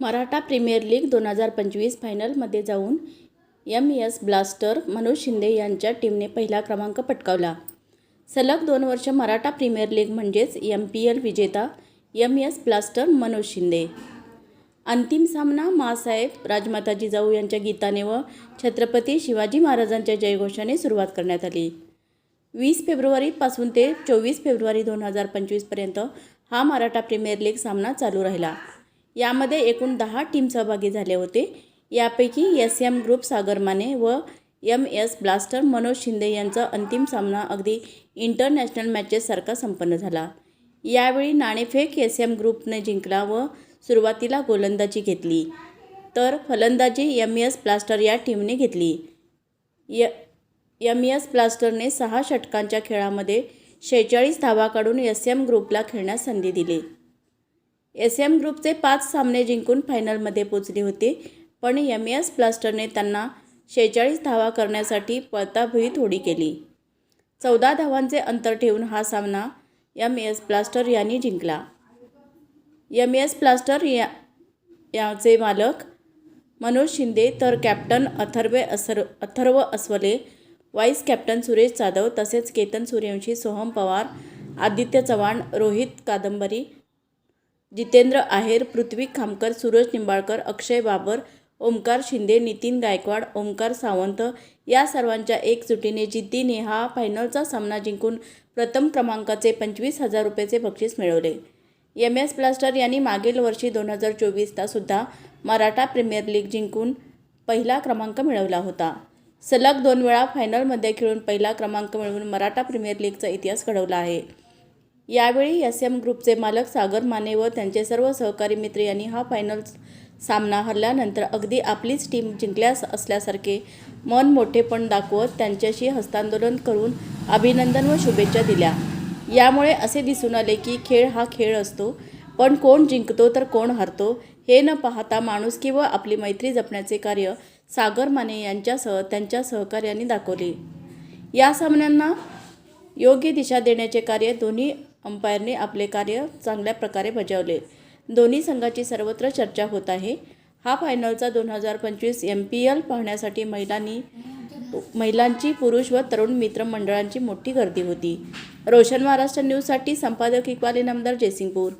Maratha premier league दोन हजार पंचवीस फायनलमध्ये जाऊन M S blaster Manoj Shinde यांच्या टीमने पहिला क्रमांक पटकावला. सलग दोन वर्ष मराठा प्रीमियर लीग म्हणजेच एम पी एल विजेता M S blaster Manoj Shinde. अंतिम सामना मासाहेब राजमाता जिजाऊ यांच्या गीताने व छत्रपती शिवाजी महाराजांच्या जयघोषाने सुरुवात करण्यात आली. वीस फेब्रुवारीपासून ते चोवीस फेब्रुवारी दोन हजार पंचवीसपर्यंत हा मराठा प्रीमियर लीग सामना चालू राहिला. यामध्ये एकूण दहा टीम सहभागी झाले होते. यापैकी S M group Sagar Mane व M S blaster Manoj Shinde यांचा अंतिम सामना अगदी इंटरनॅशनल मॅचेससारखा संपन्न झाला. यावेळी नाणेफेक एस एम ग्रुपने जिंकला व सुरुवातीला गोलंदाजी घेतली. तर फलंदाजी एम एस ब्लास्टर या टीमने घेतली. य एम एस ब्लास्टरने सहा षटकांच्या खेळामध्ये शेहेचाळीस धावा काढून एस एम ग्रुपला खेळण्यास संधी दिली. एस एम ग्रुपचे पाच सामने जिंकून फायनलमध्ये पोचले होते. पण एम एस ब्लास्टरने त्यांना शेहेचाळीस धावा करण्यासाठी पळताभुई थोडी केली. चौदा धावांचे अंतर ठेवून हा सामना एम एस ब्लास्टर यांनी जिंकला. एम एस ब्लास्टर या याचे मालक मनोज शिंदे तर कॅप्टन अथर्वे असर अथर्व अस्वले वाईस कॅप्टन सुरेश जाधव तसेच केतन सूर्यवंशी सोहम पवार आदित्य चव्हाण रोहित कादंबरी जितेंद्र आहेर पृथ्वी खामकर सूरज निंबाळकर अक्षय बाबर ओमकार शिंदे नितीन गायकवाड ओमकार सावंत या सर्वांच्या एकजुटीने जिद्दीने हा फायनलचा सामना जिंकून प्रथम क्रमांकाचे पंचवीस हजार रुपयाचे बक्षीस मिळवले. एम एस ब्लास्टर यांनी मागील वर्षी दोन हजार चोवीसला सुद्धा मराठा प्रीमियर लीग जिंकून पहिला क्रमांक मिळवला होता. सलग दोन वेळा फायनलमध्ये खेळून पहिला क्रमांक मिळवून मराठा प्रीमियर लीगचा इतिहास घडवला आहे. यावेळी एस एम ग्रुपचे मालक सागर माने व त्यांचे सर्व सहकारी मित्र यांनी हा फायनल सामना हरल्यानंतर अगदी आपलीच टीम जिंकल्यास असल्यासारखे मन मोठेपण दाखवत त्यांच्याशी हस्तांदोलन करून अभिनंदन व शुभेच्छा दिल्या. यामुळे असे दिसून आले की खेळ हा खेळ असतो. पण कोण जिंकतो तर कोण हरतो हे न पाहता माणूस किंवा आपली मैत्री जपण्याचे कार्य सागर माने यांच्यासह त्यांच्या सहकार्यांनी दाखवले. या सामन्यांना योग्य दिशा देण्याचे कार्य दोन्ही अंपायरने आपले कार्य चांगल्या प्रकारे बजावले. दोन्ही संघाची सर्वत्र चर्चा होत आहे. हा फायनलचा दोन हजार पंचवीस एम पी एल पाहण्यासाठी महिलांनी महिलांची पुरुष व तरुण मित्रमंडळांची मोठी गर्दी होती. रोशन महाराष्ट्र न्यूजसाठी संपादक इक्बाल इनामदार जयसिंगपूर.